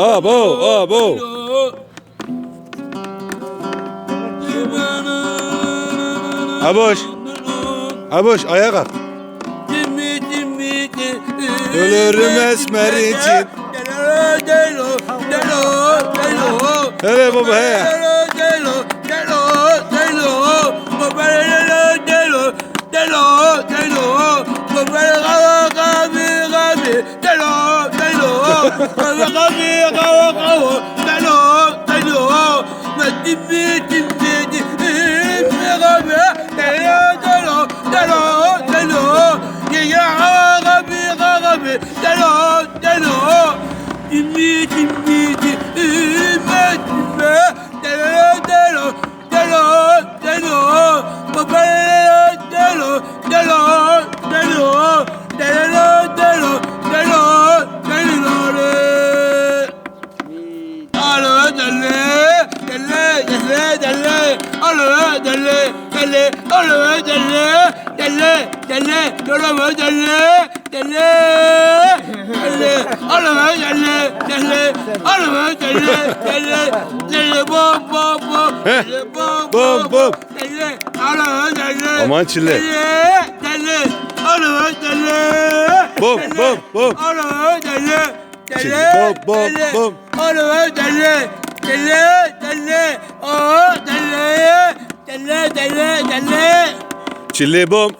Abo, abo. Aboş. Aboş ayağa kalk. Ölürüm esmer için. Hele baba he. Dimmi dimmi dimmi delle delle alo delle delle alo delle delle delle dole delle delle delle alo delle delle alo delle delle delle bom bom bom Heh, delle bom bom, bom. delle alo delle Aman çille. delle delle alo delle Bom, delle, bom, bom. alo delle Çille, delle bom, bom, delle, bom. alo delle delle delle oh delle delle delle delle Çilli bom.